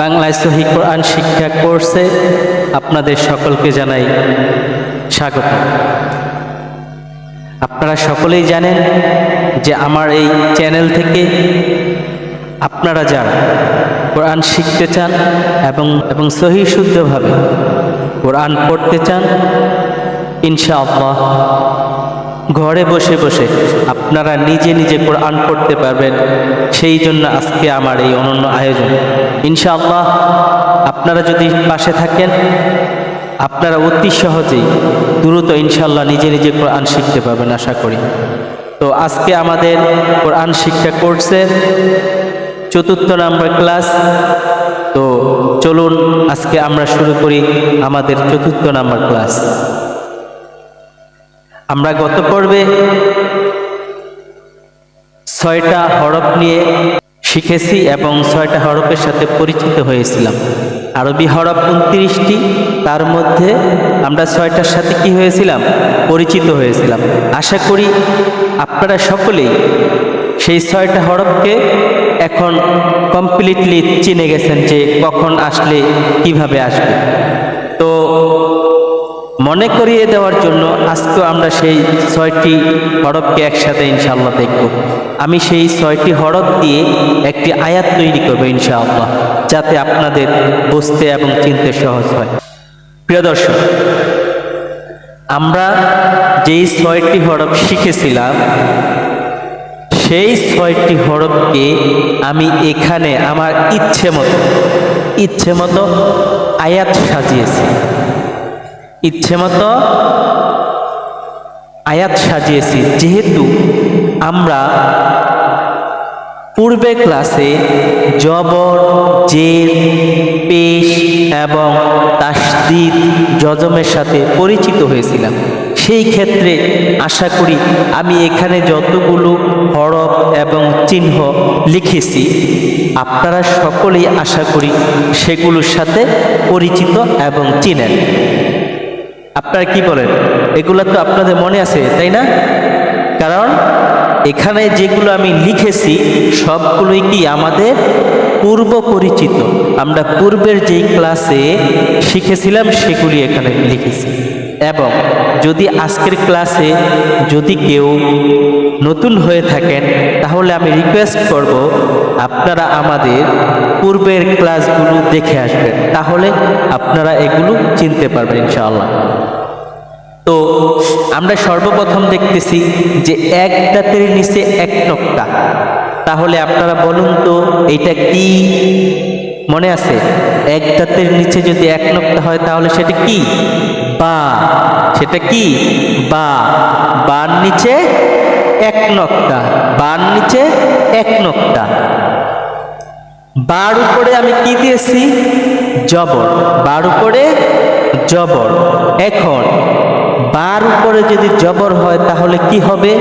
বাংলায় সহি কোরআন শিক্ষা কোর্সে আপনাদের সকলকে জানাই স্বাগত। আপনারা সকলেই জানেন যে আমার এই চ্যানেল থেকে আপনারা যারা কোরআন শিখতে চান এবং এবং সহি শুদ্ধভাবে কোরআন পড়তে চান, ইনশাআল্লাহ ঘরে বসে বসে আপনারা নিজে নিজে কোরআন পড়তে পারবেন। সেই জন্য আজকে আমার এই অনন্য আয়োজন। ইনশাআল্লাহ আপনারা যদি পাশে থাকেন, আপনারা অতি সহজেই দ্রুত ইনশাআল্লাহ নিজে নিজে কোরআন শিখতে পারবেন আশা করি। তো আজকে আমাদের কোরআন শিক্ষা কোর্সের চতুর্থ নম্বর ক্লাস। তো চলুন আজকে আমরা শুরু করি আমাদের চতুর্থ নম্বর ক্লাস। আমরা গত পর্বে ছয়টা হরফ নিয়ে শিখেছি এবং ছয়টা হরফের সাথে পরিচিত হয়েছিলাম। আরবি হরফ উনত্রিশটি, তার মধ্যে আমরা ছয়টার সাথে কি হয়েছিলাম? পরিচিত হয়েছিলাম। আশা করি আপনারা সকলেই সেই ছয়টা হরফকে এখন কমপ্লিটলি চিনে গেছেন যে কখন আসলে কীভাবে আসবে। তো মনে করিয়ে দেওয়ার জন্য আজকে আমরা সেই ছয়টি হরফকে একসাথে ইনশাআল্লাহ দেখব। আমি সেই ছয়টি হরফ দিয়ে একটি আয়াত তৈরি করব ইনশাআল্লাহ, যাতে আপনাদের বুঝতে এবং চিনতে সহজ হয়। প্রিয় দর্শক, আমরা যেই ছয়টি হরফ শিখেছিলাম, সেই ছয়টি হরফকে আমি এখানে আমার ইচ্ছে মতো ইচ্ছে মতো আয়াত সাজিয়েছি। ইচ্ছে মতো আয়াত সাজিয়েছি। যেহেতু আমরা পূর্বে ক্লাসে জবর জের পেশ এবং তাসদিদ জজমের সাথে পরিচিত হয়েছিলাম। সেই ক্ষেত্রে আশা করি আমি এখানে যতগুলো হরফ এবং চিহ্ন লিখেছি, আপনারা সকলেই আশা করি সেগুলোর সাথে পরিচিত এবং চিনেন। আপনারা কি বলেন? এগুলো তো আপনাদের মনে আছে, তাই না? কারণ এখানে যেগুলো আমি লিখেছি, সবগুলোই কি আমাদের পূর্ব পরিচিত। আমরা পূর্বের যেই ক্লাসে শিখেছিলাম, সেগুলি এখানে লিখেছি। এবং যদি আজকের ক্লাসে যদি কেউ নতুন হয়ে থাকেন, তাহলে আমি রিকোয়েস্ট করব, আপনারা আমাদের পূর্বের ক্লাসগুলো দেখে আসবেন। তাহলে আপনারা এগুলো চিনতে পারবেন ইনশাআল্লাহ। তো আমরা সর্বপ্রথম দেখতেছি যে এক দাঁতের নিচে এক টক্কা তাহলে আপনারা বলুন তো এটা কি? মনে আছে? এক দাঁতের নিচে যদি এক নক্তা হয়, তাহলে সেটা কি? বা। সেটা কি? বা। বার নিচে এক নক্তা বার নিচে এক নক্তা বার উপরে আমি কি দিয়েছি? জবর। বার উপরে জবর। এখন, বার উপরে যদি জবর হয় তাহলে কি হবে?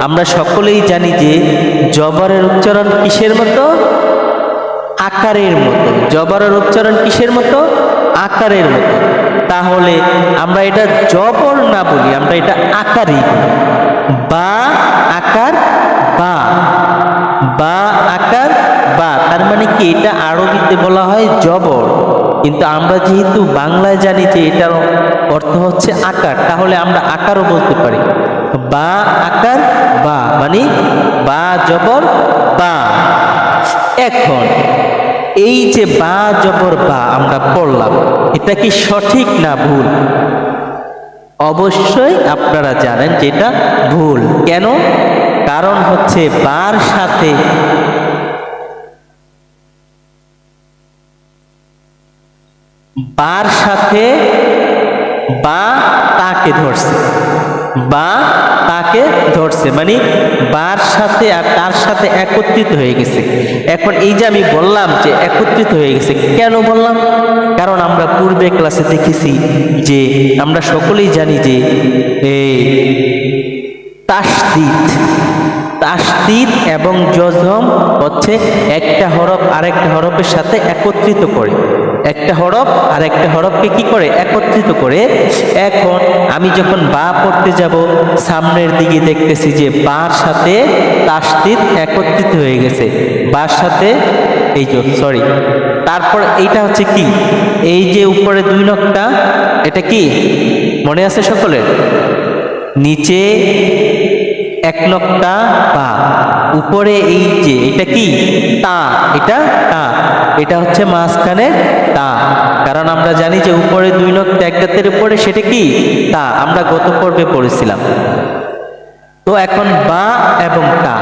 আমরা সকলেই জানি যে জবরের উচ্চারণ কিসের মতো? আকারের মতো। জবরের উচ্চারণ কিসের মতো? আকারের মতো। তাহলে আমরা এটা জবর না বলি, আমরা এটা আকারই বলি। বা আকার বা। বা আকার বা, তার মানে কি এটা আরবিতে বলা হয় জবর। কিন্তু আমরা যেহেতু বাংলায় জানি যে এটার অর্থ হচ্ছে আকার, তাহলে আমরা আকারও বলতে পারি। বা আকার বা মানে বা জবর বা। এখন এই যে বা জবর বা আমরা পড়লাম, এটা কি সঠিক না ভুল? অবশ্যই আপনারা জানেন যেটা ভুল। কেন? কারণ হচ্ছে বার সাথে বার সাথে বা তাকে ধরছে। বা তাকে ধরছে। মানে বার সাথে আর তার সাথে একত্রিত হয়ে গেছে। এখন এই যে আমি বললাম যে একত্রিত হয়ে গেছে, কেন বললাম? কারণ আমরা পূর্বে ক্লাসে দেখেছি যে আমরা সকলেই জানি যে তাসদিদ। তাসদিদ এবং জজম হচ্ছে একটা হরফ আরেকটা হরফের সাথে একত্রিত করে। একটা হরফ আর একটা হরফকে কি করে? একত্রিত করে। এখন আমি যখন বা পড়তে যাব, সামনের দিকে দেখতেছি যে বার সাথে তাসদিদ একত্রিত হয়ে গেছে। বার সাথে এই যে সরি তারপর এইটা হচ্ছে কি? এই যে উপরে দুই নখটা, এটা কি? মনে আছে সকলের? নিচে এক নকটা বা। উপরে এই যে, এটা কি? তা, এটা তা। এটা হচ্ছে মাঝখানে তা। কারণ আমরা জানি যে উপরে দুই নখ এক উপরে সেটা কি? তা। আমরা গত পর্বে পড়েছিলাম। তো এখন বা এবং তা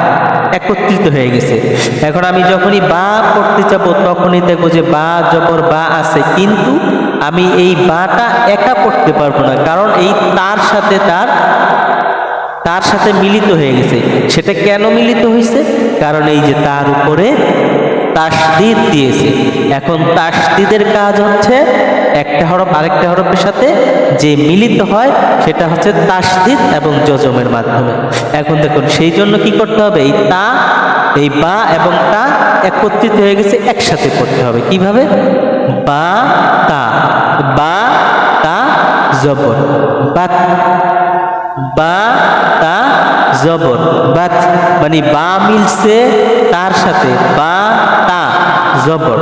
একত্রিত হয়ে গেছে। এখন আমি যখনই বা পড়তে যাব, তখনই দেখব যে বা জবর বা আছে। কিন্তু আমি এই বাটা একা পড়তে পারব না। কারণ এই তার সাথে তার তার সাথে মিলিত হয়ে গেছে। সেটা কেন মিলিত হয়েছে কারণ এই যে তার উপরে তাসদিদ দিয়েছে। এখন তাসদিদের কাজ হচ্ছে একটা হরফ আরেকটা হরফের সাথে যে মিলিত হয়, সেটা হচ্ছে তাসদিদ এবং জজমের মাধ্যমে। এখন দেখুন, সেই জন্য কি করতে হবে? এই তা, এই বা এবং তা একত্রিত হয়ে গেছে, একসাথে করতে হবে। কীভাবে? বা, তা। বা, তা জবর বা বা, তা, জবর। বাত মানে বা মিলছে তার সাথে। বা, তা, জবর।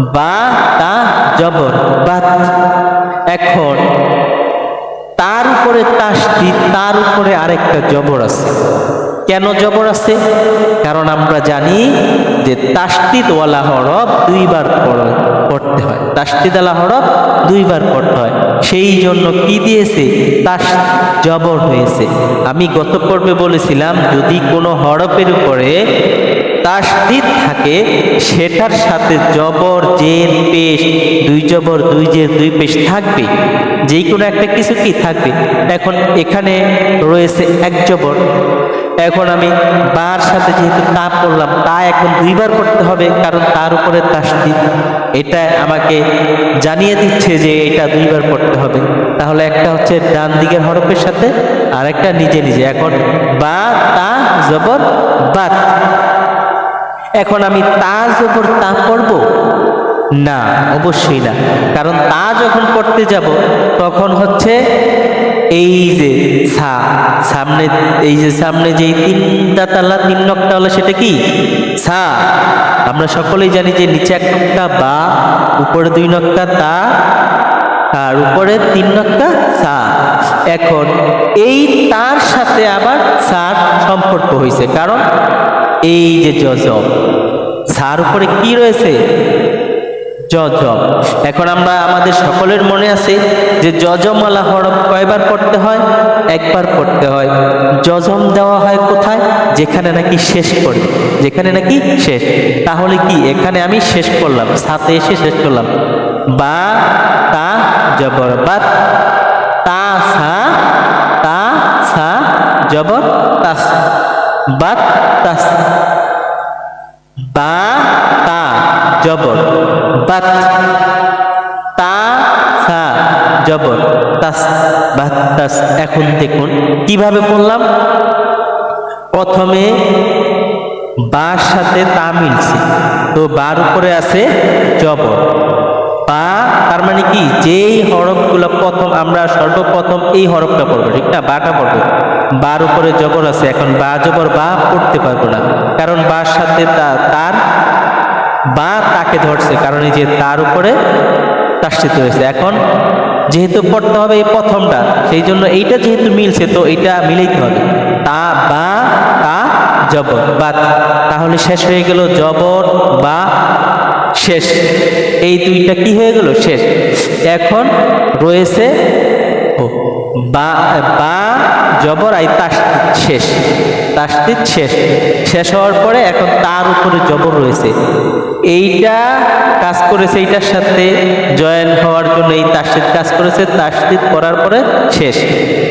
বা, তা, জবর। বাত, এখন তার উপরে তাসদি তার উপরে আরেকটা জবর আছে। কেন জবর আছে? কারণ আমরা জানি যে তাস্তিদ ওয়ালা হরফ দুইবার পড়- পড়তে হয়। তাস্তিদ ওয়ালা হরফ দুইবার পড়তে হয়। সেই জন্য কি দিয়েছে? তাস জবর হয়েছে। আমি গত পর্বে বলেছিলাম, যদি কোনো হরফের উপরে তাসদিদ থাকে, সেটার সাথে জবর জের পেশ, দুই জবর, দুই জের দুই পেশ থাকবে। যেই কোনো একটা কিছু কি থাকবে? এখন এখানে রয়েছে এক জবর। এখন আমি বার সাথে যেহেতু তা পড়লাম তা এখন দুইবার করতে হবে, কারণ তার উপরে তাসদিদ। এটা আমাকে জানিয়ে দিচ্ছে যে এটা দুইবার পড়তে হবে। তাহলে একটা হচ্ছে ডান দিকের হরফের সাথে আর একটা নিজে নিজে। এখন বা, তা, জবর, বাত। এখন আমি তা জবর তা পড়ব না, অবশ্যই না। কারণ তা যখন পড়তে যাব, তখন হচ্ছে এই যে সা সামনে, এই যে সামনে যে তিনটা তালা, তিন নকটা হলো সেটা কি? সা আমরা সকলেই জানি যে নিচে এক নকটা বা উপরে দুই নকটা তা, আর উপরে তিন নকটা সা এখন এই তার সাথে আবার সার সম্পর্ক হয়েছে কারণ এই যে জজম সার উপরে কি রয়েছে? জজম এখন আমরা আমাদের সকলের মনে আছে যে জজমওয়ালা হরফ কয়বার পড়তে হয়? একবার পড়তে হয়। জজম দেওয়া হয় কোথায়? যেখানে নাকি শেষ করে যেখানে নাকি শেষ। তাহলে কি এখানে আমি শেষ করলাম? সাথে এসে শেষ করলাম। বা, তা, জবর। বা, তা, সা তা, সা, জবর তাস বাত তাস বা তা জবর বাত তা সা জবর তাস বাত তাস এখন দেখুন কীভাবে বললাম প্রথমে বার সাথে তা মিলছে। তো বার উপরে আছে জবর। তার মানে কি? যেই হরফগুলো প্রথম আমরা সর্বপ্রথম এই হরফটা পড়ব, ঠিক না? বাটা পড়ব। বার উপরে জবর আছে, এখন বা জবর বা পড়তে পারব না। কারণ বার সাথে তা- তার বা তাকে ধরছে, কারণ এই যে তার উপরে তাশ্চিত হয়েছে এখন যেহেতু পড়তে হবে এই প্রথমটা, সেই জন্য এইটা যেহেতু মিলছে, তো এইটা মিলেইতে হবে। তা, বা, তা জবর বা তাহলে শেষ হয়ে গেল জবর বা শেষ। এই দুইটা কি হয়ে গেল? শেষ। এখন রয়েছে ও, বা জবর আই তাস্তিত শেষ। তাস্তিত শেষ। শেষ হওয়ার পরে এখন তার উপরে জবর রয়েছে। এইটা কাজ করেছে এইটার সাথে জয়েন হওয়ার জন্য এই তাস্তিত কাজ করেছে। তাস্তিত করার পরে শেষ।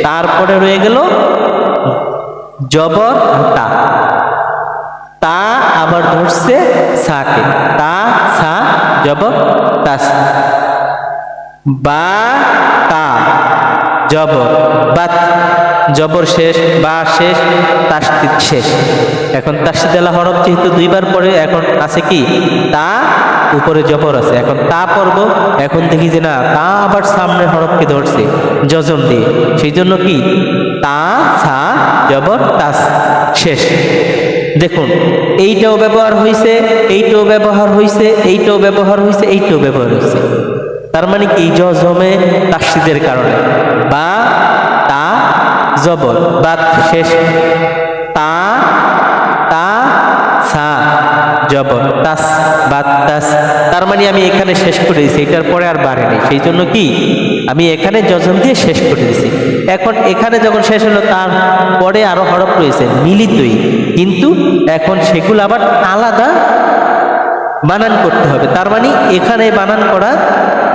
তারপরে রয়ে গেল জবর তা। আবার ধরছে সাকে। তা, সা জবর তাস। বা, তা জবর বাত। জবর শেষ, বা শেষ তাস্তিত শেষ। এখন তাস্তিদ আলা হরফ যেহেতু দুইবার পরে এখন আছে কি? তা, উপরে জবর আছে। এখন তা পড়ব, এখন দেখি যে না, তা আবার সামনে হরফকে ধরছে জজম দিয়ে। সেই জন্য কি? তা, সা জবর তাস, শেষ। দেখুন, এইটাও ব্যবহার হয়েছে এইটাও ব্যবহার হয়েছে এইটাও ব্যবহার হয়েছে এইটাও ব্যবহার হয়েছে তার মানে কি? জজমে তাসিদের কারণে। বা, তা, জবর। বা শেষ। তা তা, সা, জবর। তাস, বাদ, তাস। তার মানে আমি এখানে শেষ করে দিয়েছি, এটার পরে আর বাড়েনি সেই জন্য কি? আমি এখানে যজন দিয়ে শেষ করে দিয়েছি। এখন এখানে যখন শেষ হলো, তার পরে আরও হরফ রয়েছে, মিলিতই। কিন্তু এখন সেগুলো আবার আলাদা বানান করতে হবে। তার মানে এখানে বানান করা,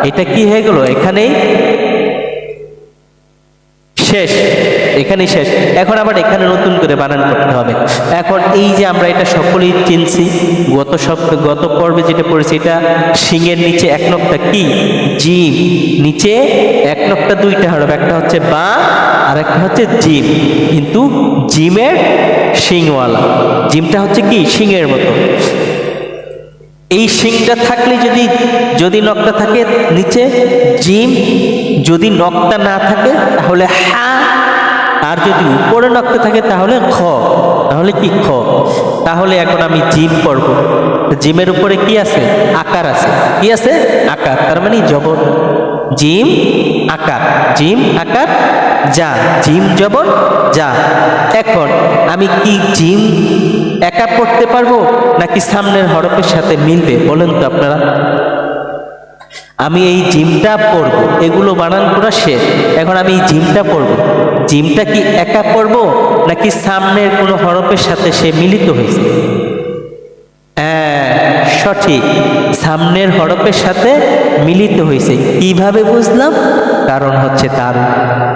এটা কি হয়ে গেল? এখানেই শেষ, এখানেই শেষ। এখন আবার এখানে নতুন করে বানান করতে হবে। এখন এই যে আমরা এটা সকলেই চিনছি, গত সপ্তাহ গত পর্বে যেটা পড়েছি, এটা শিঙের নিচে এক নকটা কি? জিম। নিচে এক নকটা দুইটা হরফ, একটা হচ্ছে বা আর একটা হচ্ছে জিম। কিন্তু জিমের শিংওয়ালা। জিমটা হচ্ছে কি? শিঙের মতো। এই শিংটা থাকলে যদি যদি নকটা থাকে নিচে, জিম, যদি নকটা না থাকে, তাহলে হা, আর যদি উপরে নকটা থাকে, তাহলে খ তাহলে কি খ তাহলে এখন আমি জিম পড়ব জিমের উপরে কি আছে? আকার আছে। কি আছে? আকার। তার মানে জবর জিম, আকার। জিম, আকার, যা। জিম জবর যা। এখন আমি কি জিম একা পড়তে পারব নাকি সামনের হরফের সাথে মিলবে? বলেন তো আপনারা। আমি এই জিমটা পড়ব, এগুলো বানান করা শেষ। এখন আমি এই জিমটা পড়ব। জিমটা কি একা পড়ব নাকি সামনের কোনো হরফের সাথে সে মিলিত হয়েছে? হ্যাঁ সঠিক। সামনের হরফের সাথে মিলিত হয়েছে। কীভাবে বুঝলাম? কারণ হচ্ছে তার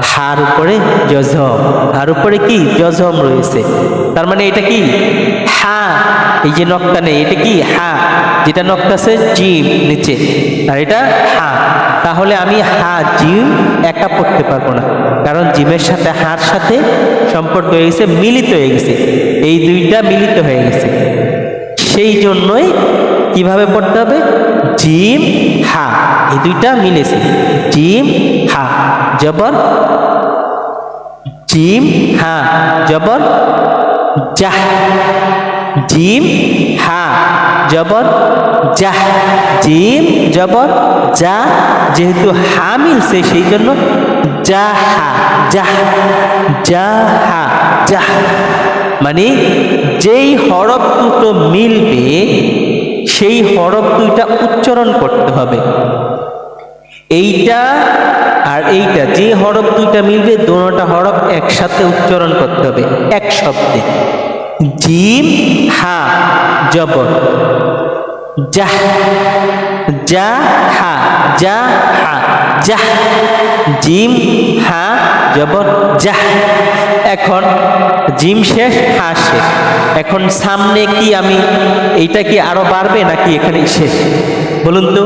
হার উপরে জজম হার উপরে কি? জজম রয়েছে। তার মানে এটা কি? হা। এই যে নকটা নেই, এটা কি? হা। যেটা নকটা আছে, জিম নিচে। আর এটা হা। তাহলে আমি হা, জিম একা পড়তে পারব না। কারণ জিমের সাথে, হার সাথে সম্পর্ক হয়ে গেছে, মিলিত হয়ে গেছে। এই দুইটা মিলিত হয়ে গেছে। সেই জন্যই কীভাবে পড়তে হবে? জিম, হা। এই দুইটা মিলেছে। জিম, হা। জবর, জিম, হা। জবর, জাহ। জিম, হা। জবর, জাহ। জিম, জবর যা যেহেতু হা মিলছে, সেই জন্য জাহা, জাহ জাহা, জাহ। মানে যেই হরফ দুটো মিলবে, সেই হরফ দুইটা উচ্চারণ করতে হবে। এইটা আর এইটা, যে হরফ দুইটা মিলবে দোনোটা হরফ একসাথে উচ্চারণ করতে হবে, এক শব্দে। জিম, হা, জবর। জাহ যা হা যা হা জাহ জিম, হা, জবর জাহ এখন জিম শেষ, হা শেষ। এখন সামনে কি আমি এইটা কি আরও বাড়বে নাকি এখানে শেষ? বলুন তো,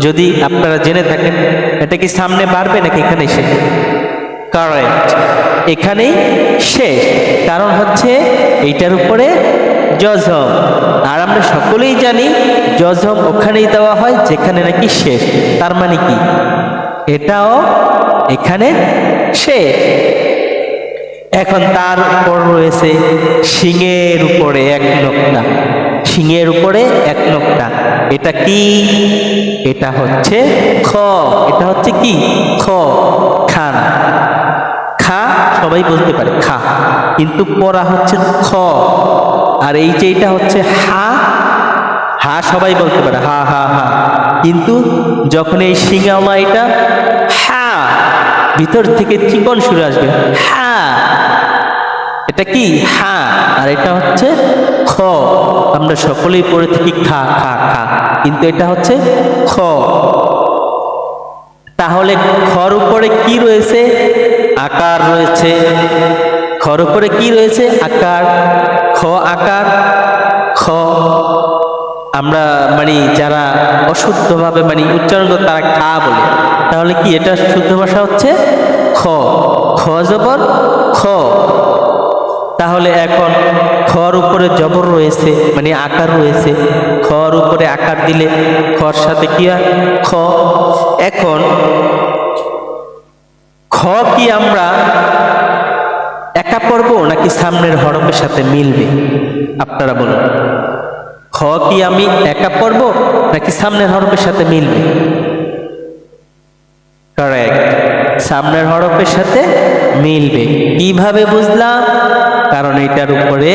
যদি আপনারা জেনে থাকেন, এটা কি সামনে বাড়বে নাকি এখানে শেষ? কারেক্ট এখানেই শেষ। কারণ হচ্ছে এইটার উপরে জজম। আর আমরা সকলেই জানি, জজম ওখানেই দেওয়া হয়, যেখানে নাকি শেষ। তার মানে কি? এটাও এখানে শেষ। এখন তার উপর রয়েছে শিঙের উপরে এক নোকটা। শিঙের উপরে এক নোকটা। এটা কি? এটা হচ্ছে খ। এটা হচ্ছে কি? খ। খান খা সবাই বলতে পারে, খা। কিন্তু পড়া হচ্ছে খ। আর এই যে এটা হচ্ছে হা হা সবাই বলতে পারে, হা হা হা। কিন্তু যখন এই শিঙামা এটা হা, ভিতর থেকে চিকন সুরে আসবে, হা। এটা কি? হা। আর এটা হচ্ছে খ। আমরা সকলেই পড়ে থাকি খা খা খা। কিন্তু এটা হচ্ছে খ। তাহলে খর উপরে কি রয়েছে? আকার রয়েছে। খর উপরে কি রয়েছে? আকার। খ আকার। খ আমরা মানে যারা অশুদ্ধভাবে মানে উচ্চারণ করে তারা খা বলে। তাহলে কি এটা শুদ্ধ ভাষা হচ্ছে? খ। খ জবর, খ। তাহলে এখন খর উপরে জবর রয়েছে মানে আকার রয়েছে। খর উপরে আকার দিলে খর সাথে কি হয়? খ। এখন খ কি আমরা একা পড়ব নাকি সামনের হরফের সাথে মিলবে? আপনারা বলুন। খ কি আমি একা পর্ব নাকি সামনের হরফের সাথে মিলবে? সামনের হরফের সাথে মিলবে। কীভাবে বুঝলাম? কারণ এটার উপরে